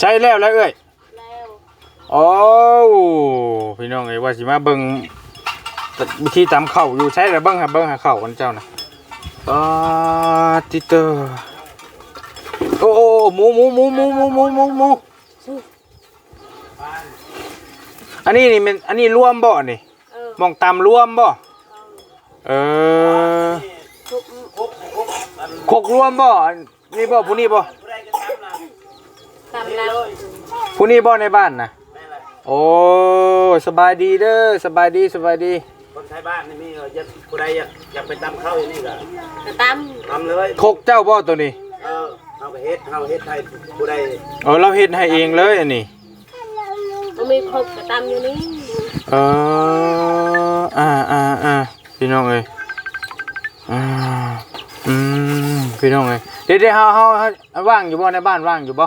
ใช้แล้วแล้วเอ้ยแล้วโอ้พี่น้องเอ้ยว่าสิมาเบิ่งวิธีตำข้าวอยู่ใช้แล้วเบิ่งหาเบิ่งหาข้าวกันเจ้านะปาติเตอร์โอ้โอ้หมูหมูหมูหมูหมูหมูหมูหมูอันนี้นี่มันอันนี้รวมบ่นี่เออหมองตำรวมบ่เออ ทุกคกรวมบ่อันนี่บ่ผู้นี้บ่ตำแล้วผู้นี้บ่ในบ้านนะโอ้สบายดีเด้อสบายดีสบายดี คนไทยบ้านนี่มีเหรออยากผู้ใดอยากอยากไปตำข้าวอย่างนี้ก็กระตทำเลยคกเจ้าบ่ตัวนี้เออเอาไปเฮ็ดเอาเฮ็ดไทยผู้ใดเออเราเฮ็ดให้เองเลยอันนี้ำมันมีครบกระตำอยู่นี่เอออ่าอ่าอ่าพี่น้องเอ้ยอ่า อืมพี่น้องเอ้ยเดี๋ยวเดี๋ยวเฮาเฮาเฮาว่างอยู่บ่ในบ้านว่างอยู่บ่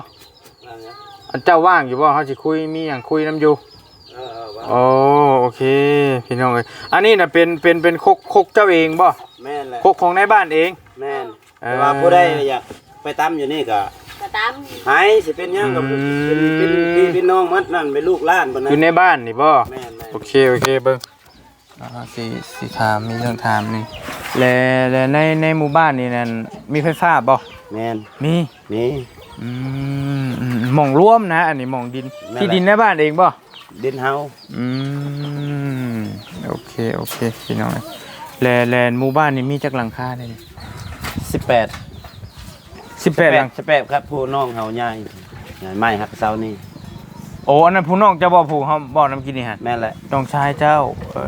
นั่นนะอันเจ้าว่างอยู่บ่เฮาสิคุยมีหยังคุยนํอยู่เออเออว่าโอ้โอเค พี่น้องเอ้ยอันนี้น่ะเป็นเป็นเป็นคกคกเจ้าเองบ่แม่นแหละคกของในบ้านเอง แม่นเออแต่ว่าผู้ใดอยากไปตำอยู่นี่ก็กระตหายสิเป็นหยังกับอืมเป็นเป็นพี่เป็นน้องมัดนั่นเป็นลูกหล้านปานอนั้นยู่ในบ้านนี่บ่แม่นแม่นโอเคโอเคเบิ่ง อ่าสิสิถามมีเรื่องถามนี่และและในในหมู่บ้านนี่นั่นมีไฟฟ้าบ่แม่นมีนี่อืมอืมหม่องร่วมนะ อันนี้หม่องดินนั่นแหละที่ดินในบ้านเองบ่ดินเฮาอืมโอเคโอเคพี่น้องแลแลหมู่บ้านนี่มีจักหลังคาได้นี่18 18หลัง18ครับผู้น้องเฮาใหญ่ใหญ่ไม้ครับเสานี่ โอ้อันนั้นผู้น้องเจะบ่ผู้เฮาบ่น้ำกินนี่ฮะแม่นแหละน้องชายเจ้าเอ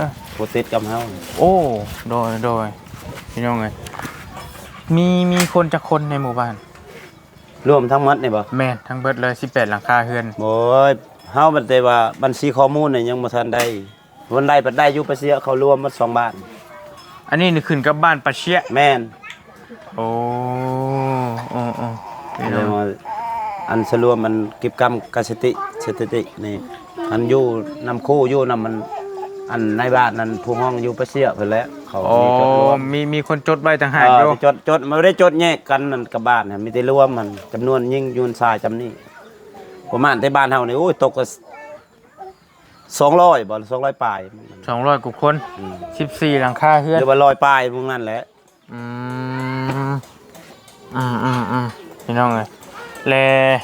อผู้ติดกับเฮาโอ้โดยโดยพี่น้องเอ้ยมีมีคนจักคนในหมู่บ้าน รวมทั้งหมดนี่บ่แม่นทั้งเบิดเลย 18 หลังคาเฮือน โอ้ยเฮาบัดแต่ว่าบัญชีข้อมูลนี่ยังบ่ทันได้วันใดบัดได้อยู่ไปเสียเขารวมมาสองบาทอันนี้นี่ขึ้นกับบ้านปะเชียแม่นโอ้โอ้โอ้พี่เลน้อยงว่า อันสรวมมันเก็บกรรมกสติสถิตินี่อันอยู่นำคู่อยู่นำมันอันในบ้านนั้นผู้ห้องอยู่ไปเสียเพิ่นแหล้วเขาโอ้มีจดรวมมีมีคนจดไว้ต่างหากเอออยู่จดจดไม่ได้จดแยกกันนั่นกับบ้านน่ะมีแต่รวมมันจำนวนยิ่งยูนทรายจำนี้ประมาณในบ้านเฮานี่โอ้ยตกก็200บ่200ปลายสองร้อยกว่าคนอืมสิบสี่หลังคาเฮือนหรือว่าร้อยปลายพวกนั้นแหละอืมอืมอืมอืมพี่น้องเลย แล้ว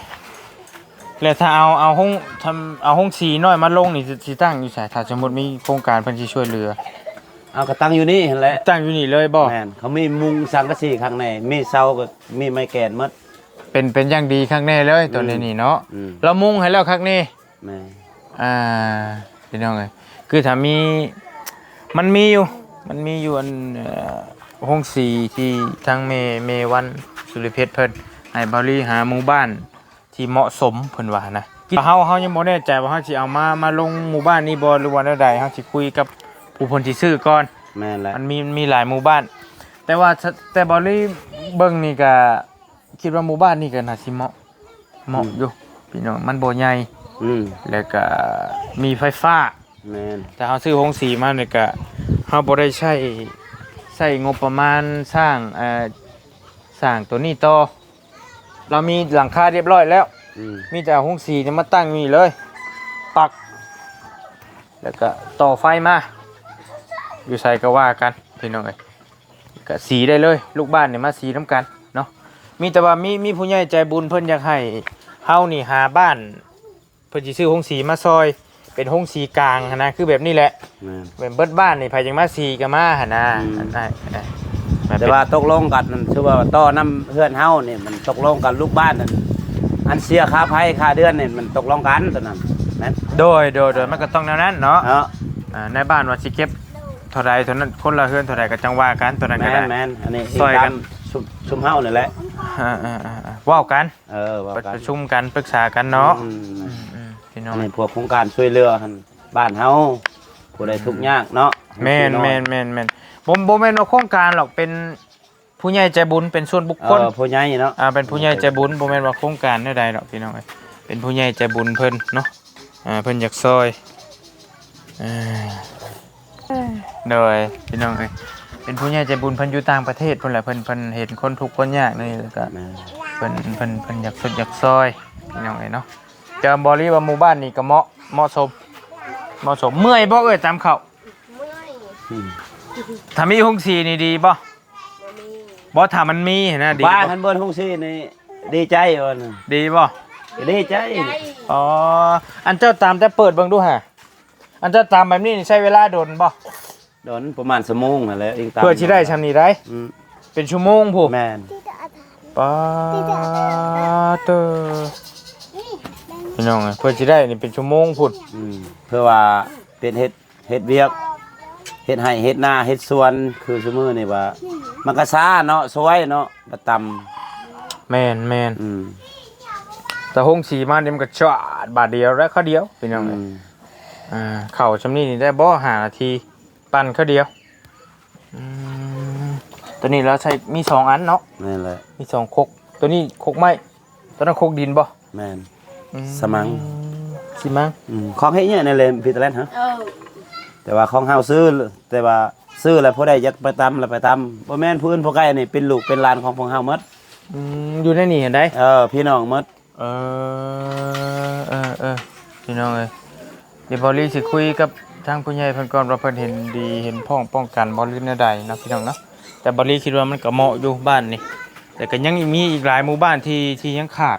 แล้วถ้าเอาเอาห้องทำเอาห้องสีน้อยมาลงนี่สิสิตั้งอยู่ใส่ถ้าสมมติมีโครงการเพิ่นสิช่วยเหลือ เอาก็ตั้งอยู่นี่เห็นแหละตั้งอยู่นี่เลยบ่แม่นเขามีมุงสังกะสีข้างในมีเสาก็มีไม้แกนหมด เป็นเป็นอย่างดีข้างแน่เลยตัวนี้นี่เนาะอืม เรามุ่งให้แล้วข้างนี้ แม่อ่าพี่น้องเลยคือถ้ามีมันมีอยู่ มันมีอยู่อันเอ่อห้องสีที่ทั้งเมเมวันสุริเพชรเพิ่น ให้บริหาหมู่บ้านที่เหมาะสมเพิ่นว่านะเฮาเฮายังบ่แน่ใจว่าเฮาสิเอามามาลงหมู่บ้านนี้บ่หรือว่าแนวใดเฮาสิคุยกับผู้เพิ่นสิซื้อก่อนแม่นแหละมันมีมีหลายหมู่บ้าน แต่ว่าถ้าแต่บริเบิ่งนี่ก็คิดว่าหมู่บ้านนี่ก็น่าสิเหมาะเหมาะอยู่พี่น้องมันบ่ใหญ่อืมแล้วก็มีไฟฟ้าแม่นแต่เขาซื้อโรงสีมาเนี่ยก็เขาบ่ได้ใช้ใช้งบประมาณสร้างเอ่อสร้างตัวนี้ต่อ เรามีหลังคาเรียบร้อยแล้ว อืมมีแต่เอาโรงสีเนี่ยมาตั้งอยู่นี่เลย ปัก แล้วก็ต่อไฟมา อยู่ใส่ก็ว่ากันพี่น้องเอ้ยก็สีได้เลย ลูกบ้านเนี่ยมาสีน้ำกันเนาะ มีแต่ว่ามีมีผู้ใหญ่ใจบุญเพิ่นอยากให้เฮานี่หาบ้าน เพิ่นสิซื้อโรงสีมาซอย เป็นโรงสีกลางหั้นนะคือแบบนี้แหละ แม่น เป็นเบิดบ้านนี่ไผยังมาสีก็มาหั่นนะอืม อันนั้นอันนั้น แบบแต่เป็นว่าตกลงกันนั่นคือว่าต่อน้ำเพื่อนเฮานี่มันตกลงกันลูกบ้านนั่นอันเสียค่าไฟค่าเดือนนี่มันตกลงกันตอนนั้นแม่นโดยโดยโดยมันก็ต้องแนวนั้นเนาะเนาะอ่าในบ้านว่าสิเก็บเท่าใดเท่านั้นคนละเฮือนเท่าใดก็จังว่ากันตัวนั้นก็แม่ได้ นแม่นอันนี้ซอยกันชุมชุมเฮานี่แหละอ่าอ่าอ่าอ่าเว้ากันเออว่าปกันระชุมกันปรึกษากันเนาะอืมอืมอืมพี่น้ออังนนี้พวกโครงการช่วยเหลือหั่นบ้านเฮา ผู้ใดทุกข์ยากเนาะแม่นแม่นแม่นแม่นบ่บ่แม่นว่าโครงการหรอกเป็นผู้ใหญ่ใจบุญเป็นส่วนบุคเอคลอผู้ใหญ่เนาะอ่าเป็นผู้ใหญ่ใจบุญบ่แม่นว่าโครงการใดๆหรอกพี่น้องเอ้ยเป็นผู้ใหญ่ใจบุญเพิ่นเนาะอ่าเพิ่นอยากซอยอ่าโดยพี่น้องเอ้ยเป็นผู้ใหญ่ใจบุญเพิ่นอยู่ต่างประเทศเพิ่นแหละเพิ่นเพิ่นเห็นคนทุกข์คนยากนี่แล้วก็แม่นเพิ่นเพิ่นเพิ่นอยากสุดอยากซอยพี่น้องเอ้ยเนาะแต่บริว่าหมู่บ้านนี่ก็เหมาะเหมาะสม เหมาะสมเมื่อยบ่เอ้ยตามเขาเมื่อยอืมถ้ามีห้องสีนี่ดีบ่บ่มีบ่ถ้ามันมีนะดีบ้านบ่คันเบิ่นฮงซี่นี่ดีใจว่าน่ะดีบ่ดีใจใจอ๋ออันเจ้าตามแต่เปิดเบิ่งดูฮะอันเจ้าตามแบบนี้นี่ใช้เวลาโดนบ่โดนประมาณชั่วโมงนั่นแหละเองตามเพื่อสิได้ชำนี้ได้ อืมเป็นชั่วโมงผู้แม่นป้าเตอ พี่น้องเอ้ยเพื่อสิได้นี่เป็นชั่วโมงพุ่นอืมเพื่อว่าเป็นเฮ็ดเฮ็ดเวียกเฮ็ดให้เฮ็ดนาเฮ็ดสวนคือซุมื้อนี่ว่ามันก็ช้าเนาะสวยเนาะบ่ต่ำแม่นแม่นอืมแต่ห้องสีมาเดี๋ยวมันก็ชาดบาทเดียวแล้วเขาเดียวพี่น้องอืเอ้ยมอ่าเข่าชำนี้นี่ได้บ่หานาทีปั่นเขาเดียวอืมตัวนี้เราใช้มีสองอันเนาะ นั่นแหละมีสองคก ตัวนี้คกไม้ตัวนั้นคกดินบ่แม่นอื สมัง สิมังอืมของเฮ็ดเนี่ยนั่นแหละพี่ตะแลนฮะ เออแต่ว่าของเฮาซื้อ แต่ว่าซื้อแล้วผู้ใดอยากไปตำแล้วไปตำบ่แม่นผู้อื่นผู้ใกล้นี่เป็นลูกเป็นหลานของพวกเฮาหมดอืมอยู่ในนี่เห็นได้เออพี่น้องหมดเออเออเออพี่น้องเอ้ยเดี๋ยวบอลลี่สิคุยกับทางผู้ใหญ่เพิ่นก่อนว่าเพิ่นเห็นดีเห็นพ้องป้องกันบอลลี่แนวใดเนาะพี่น้องเนาะแต่บอลลี่คิดว่ามันก็เหมาะอยู่บ้านนี่แต่ก็ยังมีอีกหลายหมู่บ้านที่ที่ยังขาด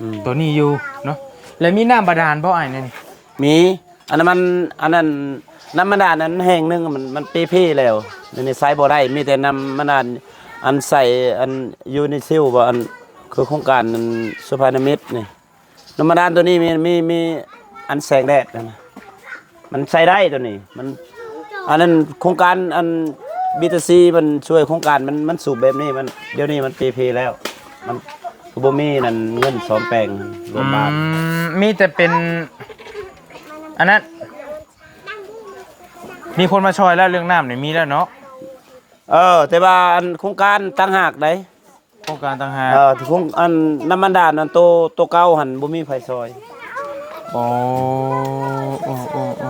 อืม ตัวนี้อยู่เนาะแล้วมีน้ำบาดาลบ่ไอ้นี่มีอันนั้นมันอันนั้นน้ำมันดาลนั้นแห้งนึงมันมันปีพี่แล้วในนี้ใช้บ่ได้มีแต่น้ำมันดาลอันใส่อันยูนิซิลบ่อันคือโครงการอันสุพรรณมิตรนี่น้ำมันดาลตัวนี้มีมีมีอันแสงแดดนะมันใช้ได้ตัวนี้มันอันนั้นโครงการอันบีตซีมันช่วยโครงการมันมันสูบแบบนี้มันเดี๋ยวนี้มันปีพีแล้ว มัน คือบ่มีนั่นเงินสอมแปลงรวมบ้านอืมมีแต่เป็น อันนั้น มีคนมาช่วยแล้วเรื่องน้ำเนี่ยมีแล้วเนาะเออ แต่ว่าอันโครงการตั้งหากได้โครงการต่างหากเออที่โครงอันน้ำมันดาลนั่นโตโตเก่าหันบ่มีไฟซอย โอ้โอ้โอ้โอ้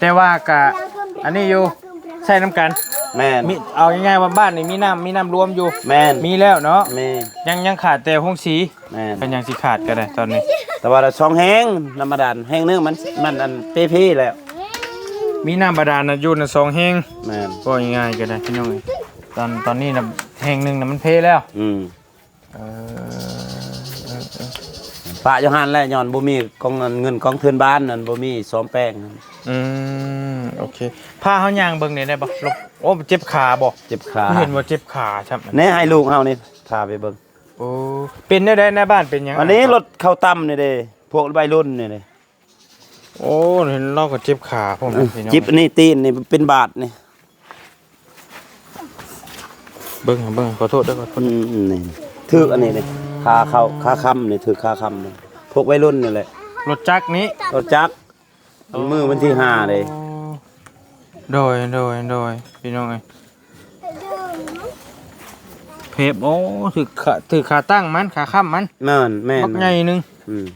แต่ว่ากะ อันนี้อยู่ ใช่น้ำกันแม่นมีเอาง่ายๆว่าบ้านนี่มีน้ำมีน้ำรวมอยู่ แม่นมีแล้วเนาะแม่ยังยังขาดแต่ห้องสีแม่นเป็นยังสิขาดก็ได้ตอนนี้ แต่ว่าเราช่องแห้งน้ำมันดาลแห้งนึงมันมันอันเปพีแล้วมีน้ำบาดาลนะอยู่นะสองแห้งแม่นก็ง่ายๆก็ได้พี่น้องเอ้ยตอนตอนนี้นะแห้งหนึ่งนะมันเพแล้วอืมเออเออเออปะอยู่หันแล้วย้อนบ่มีกองเงินกองทุนบ้านนั่นบ่มีซ้อมแป้งนั่นอืม โอเคพาเขาย่างเบิ่งนี่ได้บ่ลบโอ้เจ็บขาบ่เจ็บขาเห็นว่าเจ็บขาครับแน่ให้ลูกเฮานี่พาไปเบิ่งโอ้เป็นได้ได้ในบ้านเป็นหยังวันนี้รถเข้าต่ำนี่เด้พวกวัยรุ่นนี่เด้โอ้เห็นเราก็เจ็บขาผมพี่น้องจิบนี่ตีนนี่เป็นบาทนี่เบิ่งเบิ่งขอโทษด้วยขอโทษอืมนี่ถืออันนี้นี่ขาเข้าขาค้ำนี่ถือขาค้ำนี่พวกวัยรุ่นนี่แหละรถจักรนี้รถจักรมันมือวันที่ห้าเลย โดยโดยโดยพี่น้องเอ้ยเพบโอ้ถือขาถือขาตั้งมันขาค้ำมันแม่นแม่นบักใหญ่หนึงอืม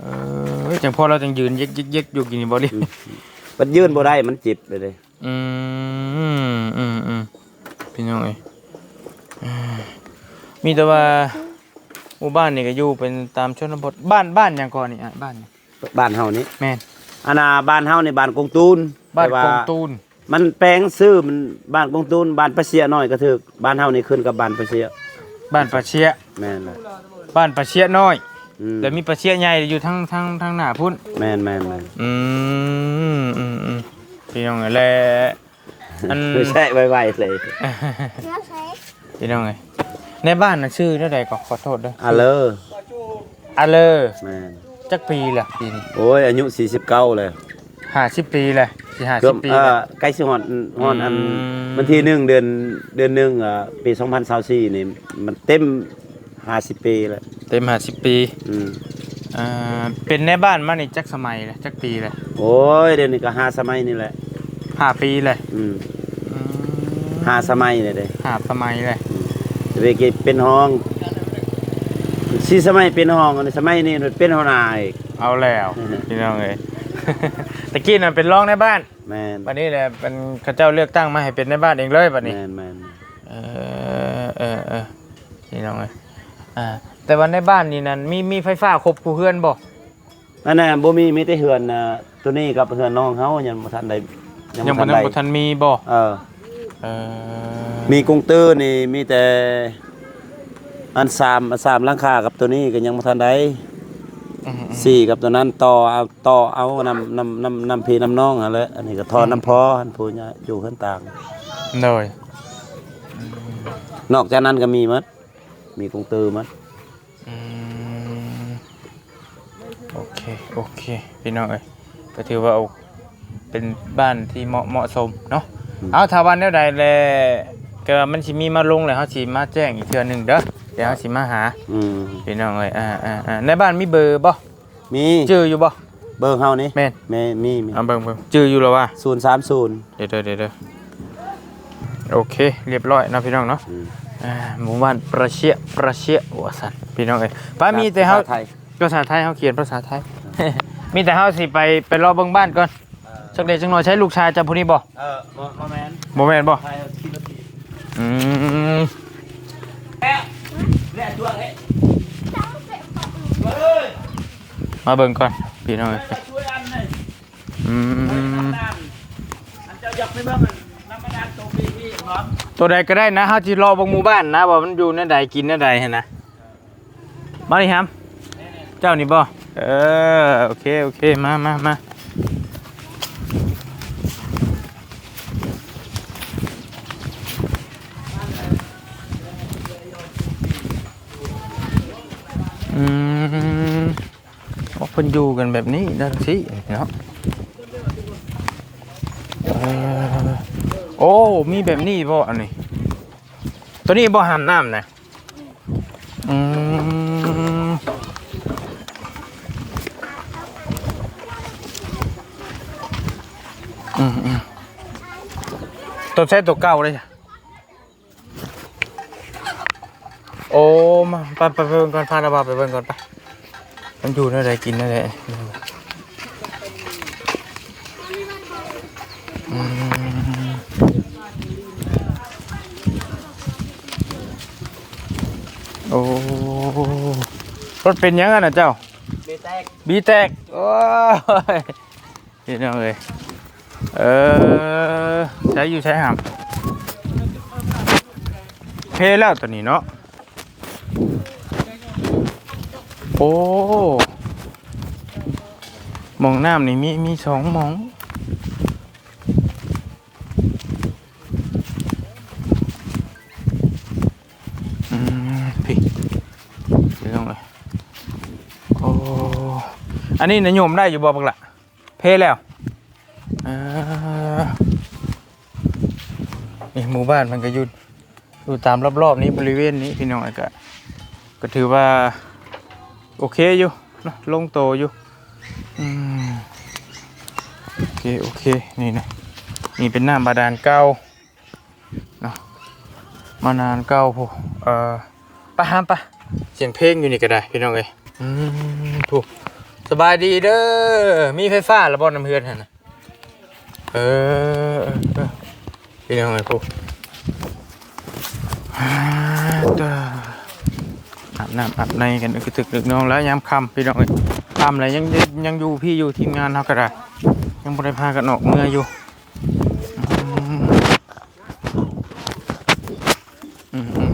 เออเฮ้ยจังพอเราจังยืนเย็กเย็กเย็กอยู่กินนี่บ่ดิมันยืนบ่ได้มันจิบไปเลยอืมอืมอืมพี่น้องเอ้ยอ่ามีแต่ว่าหมู่บ้านนี่ก็อยู่เป็นตามชนบทบ้านบ้านหยังก่อนนี่อะบ้านหยังบ้านเฮานี่แม่น อันน่ะบ้านเฮาในบ้านกงตูนบ้านแต่ว่กงตูนมันแปลงซื้อมันบ้านกงตูนบ้านปะเสียน้อยก็ถึกบ้านเฮานี่ขึ้นกับบ้านปะเสียบ้านปลาเชียแม่นแหละบ้านปลาเชียน้อย อืมแล้วมีปลาเชียใหญ่อยู่ทั้งทั้งทั้งหน้าพุ่น แม่นแม่นแม่นอืมอืมอืมพี่น้องเอ้ยและอันไม่ใช่ไวๆเลยพี่น้องเอ้ยในบ้านน่ะชื่อเท่าใดก็ขอโทษเด้ออะเลออาเลอแม่น จักปีล่ะปีนี้โอ้ยอายุ 49 เลย50ปีเลยสิเกือบ50ปีเอ่แล้วอใกล้สิฮอดฮอดอันอืม วันที่หนึ่งเดือนเดือนหนึ่งอะปี2024นี่มันเต็ม 50 ปีแล้วเต็ม50ปีอืมอ่าเป็นในบ้านมานี่จักสมัยเลยจักปีเลยโอ้ยเดี๋ยวนี้ก็ห้าสมัยนี่แหละห้าปีเลยอืมอืมห้าสมัยนี่เด้ห้าสมัยเลย เวกิเป็นห้อง สี่สมัยเป็นห้องอันนี้สมัยนี้เป็นหัวหน้าอีก เอาแล้วอือฮึ พี่น้องเอ้ยตะกี้น่ะเป็นรองในบ้านแมนบัดนี้แหละเป็นเขาเจ้าเลือกตั้งมาให้เป็นในบ้านเองเลยบัดนี้ แมนแมนเออเออเออนี่น้องเอ้ยอ่า แต่ว่าในบ้านนี่นั่นมีมีไฟฟ้าครบกูเฮือนบ่นั่นน่ะบ่มีมีแต่เฮือนน่ะตัวนี้กับเฮือนน้องเฮายังบ่ทันได้ยังบ่ทันได้บ่ทันมีบ่เออ เออมีกรุงตื้อนี่มีแต่ อันสามอันสามหลังคากับตัวนี้ก็ยังบ่ทันได้อืมสี่กับตัวนั้นต่อเอาต่อเอานำนำนำนำพี่นำน้องหั่นแหละอันนี้ก็ทอน้ำพออันผู้เนี่ยอยู่เฮือนต่างๆเลยนอกจากนั้นก็มีหมัด มีกรุงตื้อหมัดอืมโอเค โอเค พี่น้องเอ้ยก็ถือว่าเอาเป็นบ้านที่เหมาะเหมาะสมเนาะเอาถ้าวันเดียวใดแลก็มันสิมีมาลงแล้วเฮาสิมาแจ้งอีกเทื่อหนึงเด้อ เดี๋ยวเฮาสิมาหาอืมพี่น้องเอ้ยอ่าอ่าอ่าในบ้านมีเบอร์บ่มีชื่ออยู่บ่ เบอร์เฮานี่แม่น แม่มีมีเอาเบิ่งเบิ่งชื่ออยู่แล้วว่า030เดี๋ยวเดี๋ยวเดี๋ยวเดี๋ยวโอเค เรียบร้อยเนาะพี่น้องเนาะอืม อ่าหมู่บ้านประเชียประเชียว่าซั่นพี่น้องเอ้ยป้ามีแต่เฮาไทยภาษาไทยเฮาเขียนภาษาไทย มีแต่เฮาสิไปไปรอเบิ่งบ้านก่อนสักเดยวจังหน่อยใช้ลูกชายจำผู้นี้บ่เออบ่บ่แม่นบ่แม่นบ่ไทยคิดว่าผิดอืม แล่ตัวเอ้ย มาเบิ่งก่อนพี่น้องเอ้ยช่วยอันหน่อยอืมอันเจ้าอยากไปเบิ่งน้ำมันดานตรงนี้พี่พร้อมตัวใดก็ได้นะเฮาสิรอบางหมู่บ้านนะว่ามันอยู่ในใดกินในใดหั่นนะมาดิครับเจ้านี่บ่เออโอเคโอเคมามามาอืมโอ้เพิ่นอยู่กันแบบนี้นั่นสิเนาะโอ้ มีแบบนี้บ่อันนี้ ตัวนี้บ่หันน้ำนะอืมอืมอืมตัวใช้ตัวเก่าเลยจ้ะโอ้ มาไปไปไปเบิ่งก่อนพาระบาไปเบิ่งก่อนไป มันอยู่ในไหนกินในไหนอืมโอ้รถเป็นยังไงนะเจ้าเบแตกบีแตกโอ้ยพี่น้องเลยเออใช้อยู่ใช้หามเพแล้วตัวนี้เนาะ โอ้มองน้ำนี่มีมีสองมอง อืมพี่พี่น้องเลยโอ้อันนี้นายโยมได้อยู่บ่บักละเพแล้วอ่านี่หมู่บ้านมันก็อยู่อยู่ตามรอบๆนี้บริเวณนี้พี่น้องก็ก็ถือว่า โอเคอยู่นะลงโตอยู่อืมโอเคโอเคนี่นะนี่เป็นน้ำบาดาลเก่าเนาะมานานเก่าพอเอ่อไปห้ามไปเสียงเพลงอยู่นี่ก็ได้พี่น้องเอ้ยอืมถูกสบายดีเด้อมีไฟฟ้าระบบน้ำเพื่อนหั่นะเออพี่น้องไอ้พวกอ่าเด้ ออาบน้ำอาบในกันอึกตึกนึกน้องแล้วยามค่ำพี่น้องเอ้ยค่ำอะไรยังยังอยู่พี่อยู่ทีมงานเขาก็ได้ยังบ่ได้พากันออกเมื่ออยู่อืมอืมอืม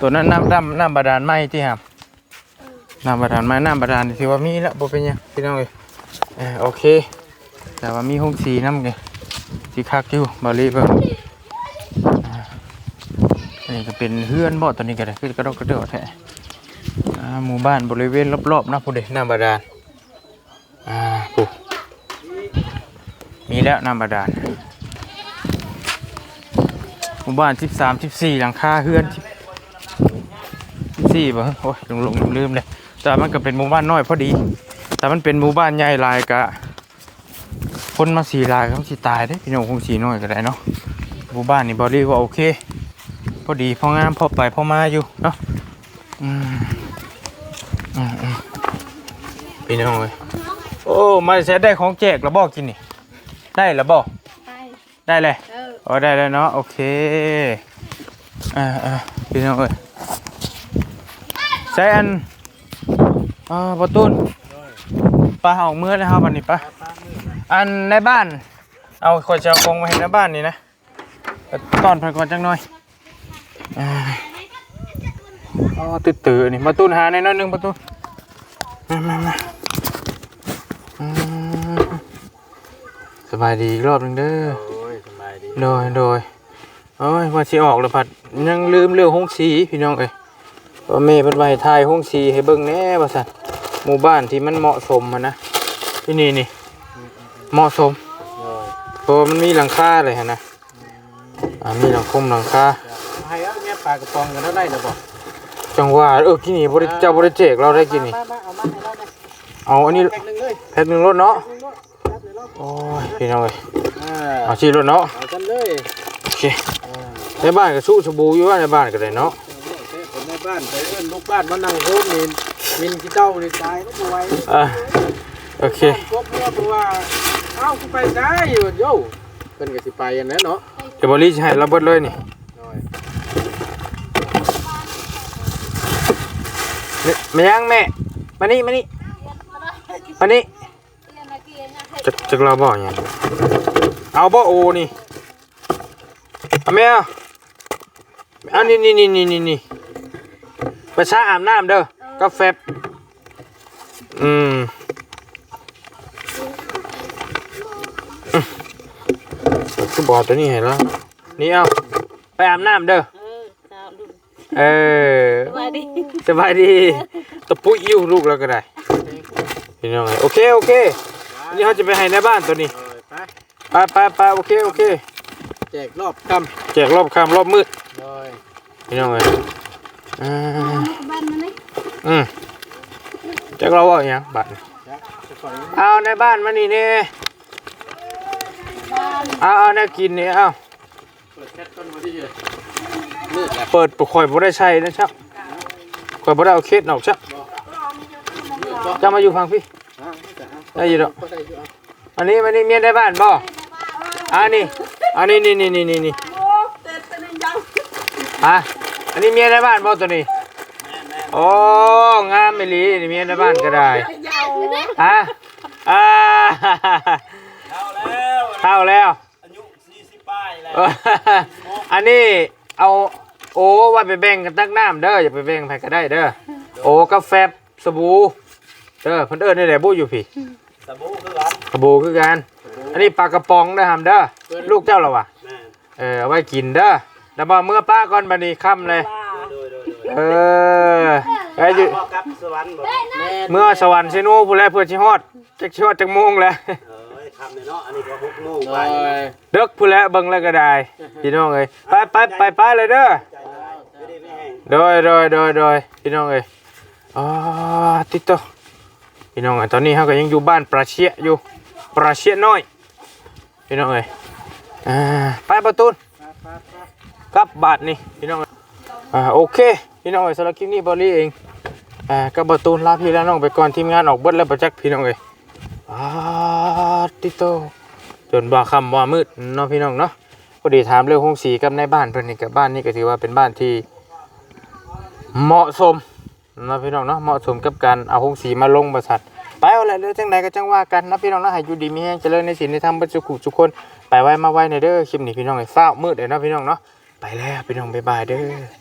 ตัวนั้นน้ำน้ำน้ำบาดาลไหมที่ครับน้ำบาดาลไหมน้ำบาดาลนี่ถือว่ามีแล้วบ่เป็นหยังพี่น้องเอ้ยเออโอเค แต่ว่ามีห้องสีน้ำไงสีคักอยู่บาลีเพิ่มอ่า อันนี้ก็เป็นเฮือนบ่ตัวนี้ก็ได้คือกระดกกระเดอแท้หมู่บ้านบริเวณรอบๆนะผู้เด็น้ำบาดาลอ่าปุ๊มีแล้วน้ำบาดาลหมู่บ้าน13 14หลังคาเฮือนสี่บ่โอ้ยลงลงลืมเลยแต่มันก็เป็นหมู่บ้านน้อยพอดี แต่มันเป็นหมู่บ้านใหญ่ลายกะคนมาสีลายเขาสิตายได้พี่น้องคงสีน้อยก็ได้เนาะหมู่บ้านนี่บอดี้ว่าโอเค อดีพองามพอไปพอมาอยู่เนาะอืมอืมอืมพี่น้องเอ้ยโอ้มาใช้ได้ของแจกแล้วบอกกินนี่ได้แล้วบอกไปได้เลยเอออ๋อได้แล้วเนาะโอเคอ่าอ่าพี่น้องเอ้ยใช้อันอ่าประตูนปลาเอาเมื่อนะครับวันนี้ปะอันในบ้าน เอาขวดจะเอาคงมาเห็นในบ้านนี่นะตอนพันก่อนจังหน่อย อ่าอ๋อตื่นตื่นนี่ประตูนหาในอยน้อยหนึงประตูนมามามาอืมสบายดีอีกรอบหนึงเด้อโอ้ยสบายดีโดยโดยโอ้ยว่าสิออกแล้วผัดยังลืมเรื่องห้องสีพี่น้องเอ้ยว่าแม่เพิ่นไว้ทายห้องสีให้เบิ่งแหน่ว่าซั่นหมู่บ้านที่มันเหมาะสมอะนะที่นี่นี่เหมาะสมโอ้ยเพราะว่ามันมีหลังคาเลยหั่นนะอ่ามีหลังคมหลังคา ลากระป๋องกันได้แล้วบ่จังว่าเออกินนี่บ่ได้เจ้าบ่ได้แจกเราได้กินนี่มามาเอามาให้เราเลยเอาอันนี้แพ็คหนึงเลยแพ็คหนึงรถเนาะแพ็คหนึงรถรับเลยรถโอ้ยพี่น้องเอ้ยอ่าเอาชีรถเนาะเอากันเลยโอเคในบ้านก็สู้สบู่อยู่ว่าในบ้านก็ได้เนาะผมในบ้านไปเอิ้นลูกบ้านมานั่งโฮมนี่มินกี่เต้านี่ตายแล้วบ่ไหวอ่าโอเคพวกเมื่อเพราะว่าเอ้ากูไปได้อยู่โย่เพิ่นก็สิไปอันนั้นเนาะเดี๋ยวบริจะให้เราเบิดเลยนี่ น้อย นี่ มายังแม่ มานี่มานี่มานี่จะจะเราบอกอย่างเอาบ่โอนี่เอาแม่เอาอันนี้นี่นี่นี่นี่นี่ประชาอาบน้ำเด้อกาแฟบอืมอืมคือบอกตัวนี้เห็นแล้วนี่เอาไปอาบน้ำเด้อ เออสบายดีสบายดีตะปุยยิ้วลูกแล้วก็ได้พี่น้องไงโอเคโอเคอันนี้เขาจะไปให้ในบ้านตัวนี้ไปไปไปไปโอเคโอเคแจกรอบคแจกรอบค่ำรอบมืดำน้อยพี่น้องไงอ่าบ้านมันนี่อืมแจกเราว่าอหย่างบัตรเอาในบ้านมานี่เนี่ยบ้านเอาเอาในกินนี่เอาเปิดแคทต้นมาที่เยอะมืดแหละ เปิดปข่อยบ่ได้ใช้นะครับข่อยบ่ได้เอาเคสออกชักจะมาอยู่ฟังพี่อ่าได้อยู่ดอกก็ได้อยู่เอาอันนี้มันนี่เมียในบ้านบ่อันนี้อันนี้นี่นี่นี่นี่นี่ฮะอันนี้เมียในบ้านบ่ตัวนี้โอ้งามไม่ลีนี่เมียในบ้านก็ได้ฮะอ่าเท่าแล้วเข้าแล้วอายุ40ป้ายแล้วเอออันนี้ เอาโอ้ไว่าไปแบ่งกันตักน้ำเด้ออย่าไปแบ่งใครก็ได้เด้อโอ้กาแฟสบู่เด้อเพิ่นเอิ้นได้แหละบู้อยู่พี่สบู่คือกันสบู่คือกันอันนี้ปลากระป๋องเด้อหำเด้อลูกเจ้าเหรอวะแม่นเออเอาไว้กินเด้อแล้วมาเมื่อป้าก่อนบัดนี้ค่ำเลยโดยโดยโดยเออไอ้อยู่พ่อกับสวรรค์บ่แม่นเมื่อสวรรค์ซิโนผู้แลเพื่อชิฮอดจักชิฮอดจักโมงแล้ว เอ้ยทำเลยเนาะ อันนี้ก็6โมงไปเด็กผู้แลเบิ่งแล้วก็ได้พี่น้องเอ้ยไปไปไปไปเลยเด้อใจร้ายไม่ได้ไม่แห้งโดยโดยโดยโดยพี่น้องเอ้ยอ๋อติดต่อพี่น้องเอ้ยตอนนี้เฮาก็ยังอยู่บ้านปราเชียอยู่ปราเชียน้อยพี่น้องเอ้ยอ่าไปประตูนกลับบาทนี่พี่น้องเอ้ยอ่าโอเคพี่น้องเอ้ยสำหรับคลิปนี้บอลลี่เองอ่ากับประตูนลาพี่แล้วน้องไปก่อนทีมงานออกเบิดแล้วประจักษ์พี่น้องเอ้ยอ่า ติดต่อจนบ่าคำบ่ามืดเนาะพี่น้องเนาะพอดีถามเรื่องห้องสีกับในบ้านเพิ่นนี่กับบ้านนี่ก็ถือว่าเป็นบ้านที่เหมาะสมนะพี่น้องเนาะเหมาะสมกับการเอาห้องสีมาลงบริษัทไปเอาอะไรเรื่องจังไหนก็จังว่ากันนะพี่น้องนะให้อยู่ดีมีแห้งเจริญในศีลในธรรมบรรจุขุทุกคนไปไว้มาไว้ในเด้อคลิปนี้พี่น้องไอ้ฟ้ามืดเด้อนะพี่น้องเนาะไปแล้วพี่น้องบ๊ายบายเด้อ